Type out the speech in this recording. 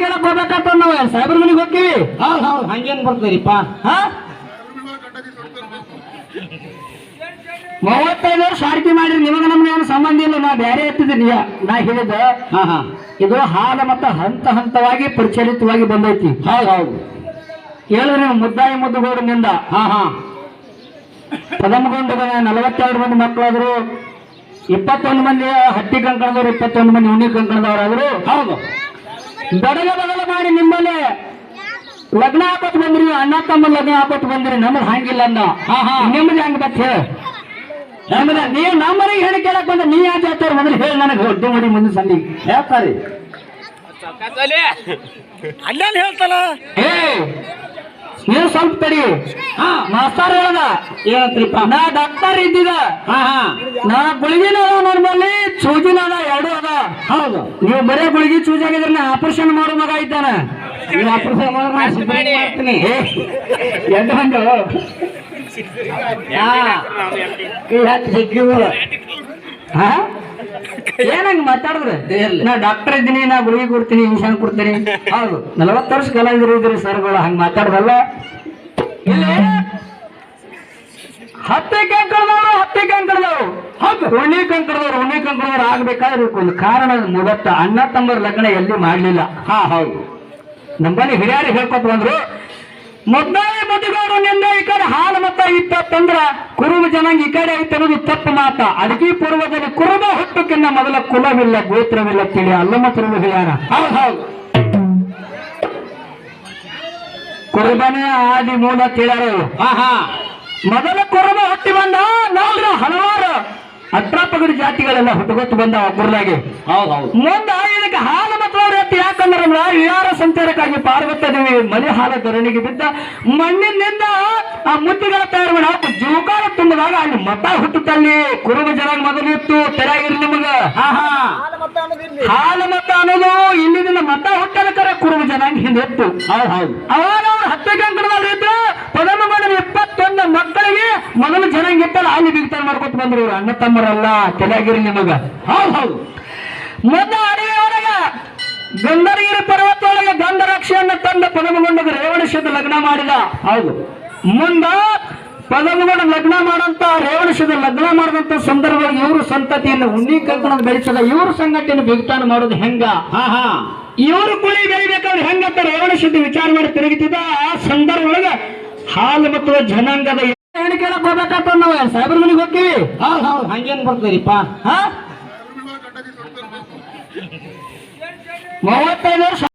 ಕೇಳಕ್ ಹೋಗ್ಬೇಕಂತ ನಾವು. ಸಾಹೇಬ್ರ ಮನೆಗೆ ಹೋಗ್ತೀವಿ. ಹೌದ್ ಹೌದ್ ಹಂಗೇನ್ ಬರ್ತದ್ರಿಪ್ಪ ಹಾ? ಮೂವತ್ತೈದು ವರ್ಷ ಆರ್ತಿ ಮಾಡಿ ನಿಮಗ ನಮ್ಗೆ ಏನು ಸಂಬಂಧ ಇಲ್ಲ. ನಾ ಬೇರೆ ಎತ್ತಿದ್ದೀನಿ ನಾ ಹೇಳಿದ ಇದು ಹಾಲ ಮತ್ತ ಹಂತ ಹಂತವಾಗಿ ಪ್ರಚಲಿತವಾಗಿ ಬಂದೈತಿ. ಹೌದು ಹೌದು. ಹೇಳಿದ್ರೆ ನೀವು ಮುದ್ದಾಯಿ ಮುದ್ದುಗೋಡಿನಿಂದ. ಹಾ ಹಾ. ಪದಮಗೊಂಡ ನಲವತ್ತೆರಡು ಮಂದಿ ಮಕ್ಕಳಾದ್ರು ಇಪ್ಪತ್ತೊಂದು ಮಂದಿ ಹಟ್ಟಿ ಕಂಕಣದವ್ರು ಇಪ್ಪತ್ತೊಂದು ಮಂದಿ ಉಣ್ಣಿ ಕಂಕಣದವರಾದ್ರು. ಹೌದು. ಬಡಗ ಬದಲ ಮಾಡಿ ನಿಮ್ಮಲ್ಲಿ. ಲಗ್ನ ಆಪತ್ ಬಂದ್ರಿ ಅಣ್ಣ ತಮ್ಮ ಲಗ್ನ ಆಪತ್ ಬಂದ್ರಿ ನಮ್ದು ಹಂಗಿಲ್ಲ ಅಂದ. ನಿಮ್ದು ಹೆಂಗ್ ಬತ್ ಹೇಳ. ನೀವ್ ನೀವು ನಮ್ಮನೆಗೆ ಹೇಳಿ ಕೇಳಕ್ ಬಂದ ನೀ ಯಾಕೆ ಹೇಳ್ತಾರ ಮೊದಲು ಹೇಳಿ ನನಗೆ. ಹೊಡ್ಡು ಮಾಡಿ ಮುಂದೆ ಸಂದಿ ಹೇಳ್ತಾರೆ. ಅಣ್ಣ ಹೇಳ್ತಾನ? ಏ ನೀವು ಸ್ವಲ್ಪ ತಡಿ. ಹಾ. ಮಾಸ್ತರ್ ಹೇಳದ. ಏನಂತ್ರಿಪ್ಪ? ನಾ ಡಾಕ್ಟರ್ ಇದ್ದಿದ. ಹಾ ಹಾ. ನಾ ಗುಳಿಗಿನ ನಮ್ಮಲ್ಲಿ ಅದ ಹೌದು. ನೀವು ಬರೇ ಗುಳಿಗೆ ಚೂಜ್ ಆಗಿದ್ರೆ ನಾ ಆಪರೇಷನ್ ಮಾಡೋ ಮಗ ಇದ್ದಾನೆ. ನೀವು ಮಾಡ್ತೀನಿ. ಎಂಟು ಹಾ? ಏನಂಗ್ ಮಾತಾಡಿದ್ರೆ. ನಾ ಡಾಕ್ಟರ್ ಇದ್ದೀನಿ ನಾ ಗುಳಿಗೆ ಕೊಡ್ತೀನಿ ಇಂಜೆಕ್ಷನ್ ಕೊಡ್ತೀನಿ. ಹೌದು. ನಲವತ್ತು ವರ್ಷ ಕಲಾವಿದರು ಇದ್ರಿ ಸರ್ಗಳು ಹಂಗ ಮಾತಾಡ್ದಲ್ಲ. ಇಲ್ಲಿ ಹತ್ತೆ ಕಂಕಳದವರು ಹತ್ತೆ ಕಂಕಳದವರು. ಹೌದು. ಉಣ್ಣಿ ಕಂಕಳದವ್ರು ಉಣ್ಣಿ ಕಂಕಳದವ್ರು ಆಗ್ಬೇಕಾದ್ರೆ ಒಂದು ಕಾರಣ ಮೂವತ್ತ ಅಣ್ಣ ತಮ್ಮರ ಲಗ್ನ ಎಲ್ಲಿ ಮಾಡ್ಲಿಲ್ಲ. ಹಾ ಹೌದು. ನಮ್ಮಲ್ಲಿ ಹಿರಿಯರು ಹೇಳ್ಕೊತ ಬಂದ್ರು ಮೊದಲೇ ಮದುಗಾರು ನಿಂದ ಈ ಕಡೆ ಹಾಲು ಮತ ಇತ್ತಂದ್ರ ಕುರುಬ ಜನಾಂಗ ಈ ಕಡೆ ಐತೆ ಅನ್ನೋದು ತಪ್ಪು ಮಾತ. ಅದಕ್ಕೆ ಪೂರ್ವದಲ್ಲಿ ಕುರುಬ ಹುಟ್ಟಕ್ಕಿಂತ ಮೊದಲ ಕುಲವಿಲ್ಲ ಗೋತ್ರವಿಲ್ಲ ತಿಳಿ. ಅಲ್ಲಮ್ಮ ತಿರುಳು ಹೇಳ್ಯಾರ ಹೌದು ಹೌದು. ಕುರುಬನೇ ಆದಿ ಮೂಲ ತಿಳಿಯಾರ ಇವ್ರು. ಹಾ ಹಾ. ಮೊದಲ ಕುರುಬ ಹುಟ್ಟಿ ಬಂದ ಅಟ್ರಾಪಗಡಿ ಜಾತಿಗಳೆಲ್ಲ ಹುಟ್ಟುಗೊತ್ತು ಬಂದ ಕುರುಲಾಗಿ. ಮುಂದ ಇದಕ್ಕೆ ಹಾಲು ಮತ್ತು ಎತ್ತಿ ಯಾಕಂದ್ರೆ ವಿಹಾರ ಸಂಚಾರಕ್ಕಾಗಿ ಪಾರ್ವತ ದೇವಿ ಮನೆ ಹಾಲ ಧರಣಿಗೆ ಬಿದ್ದ ಮಣ್ಣಿನಿಂದ ಆ ಮುತ್ತಿಗಳ ತಯಾರು ಮಾಡಿ ಹಾಕು ಜೀವಕಾಲ ತುಂಬಿದಾಗ ಅಲ್ಲಿ ಮತ ಹುಟ್ಟುತ್ತಲ್ಲಿ. ಕುರುಬ ಜನಾಂಗ ಮೊದಲು ಇತ್ತು ತೆರಾಗಿರಿ ನಿಮಗ. ಹಾಲು ಮತ ಅನ್ನೋದು ಇಲ್ಲಿನ ಮತ ಹುಟ್ಟಲಕರ ಕುರುಬ ಜನಾಂಗ ಹಿಂದೆ ಇತ್ತು. ಹೌದು ಹೌದು ಅವಾಗ ಅವ್ರು ಹತ್ತೆ ಕಂಕಣದಲ್ಲಿ ಪದಮ ಮಾಡಿದ ಇಪ್ಪತ್ತೊಂದು ಮಕ್ಕಳಿಗೆ ಮೊದಲು ಅಲ್ಲಿ ಬಿಗ್ತಾನ ಮಾಡ್ಕೊತ ಬಂದ್ರು ಇವ್ರು. ಅಣ್ಣ ತಮ್ಮರಲ್ಲ ತೆಲಾಗಿರಿ ನಿಮಗ. ಹೌದು ಹೌದು. ಮೊದ್ಲ ಅಡವಿ ಒಳಗ ಗಂಧ ಪರ್ವತ ಒಳಗೆ ಗಂಧರಾಕ್ಷಿಯನ್ನ ತಂದ ಪದಮಗೊಂಡಗ ರೇವಣಶದ ಲಗ್ನ ಮಾಡಿದ. ಹೌದು. ಮುಂದ ಪದಮಗೊಂಡ ಲಗ್ನ ಮಾಡಂತ ರೇವಣಶದ ಲಗ್ನ ಮಾಡಿದಂತ ಸಂದರ್ಭದಲ್ಲಿ ಇವರು ಸಂತತಿಯನ್ನು ಉಣ್ಣಿ ಕಂಕಣದ ಬೆಳೆಸದ ಇವರು ಸಂಗತಿಯನ್ನು ಬಿಗ್ತಾನ ಮಾಡೋದು ಹೆಂಗ? ಹಾ ಹಾ. ಇವರು ಕುಳಿ ಬೆಳಿಬೇಕಾದ್ರೆ ಹೆಂಗಂತ ರೇವಣಶದ ವಿಚಾರ ಮಾಡಿ ತಿರುಗಿತಿದ್ದ ಆ ಸಂದರ್ಭ ಒಳಗೆ ಹಾಲು ಮತ್ತು ಜನಾಂಗದ ಏನು ಕೇಳಕ್ ಹೋಗ್ಬೇಕಂತ ನಾವು? ಸಾಹೇಬ್ರ ಮನೆಗೆ ಹೋಗ್ತೀವಿ? ಹೌದು ಹೌದು ಹಂಗೇನ್ ಬರ್ತದ್ರಿಪ್ಪ ಹಾ? ಮೂವತ್ತೈದು ವರ್ಷ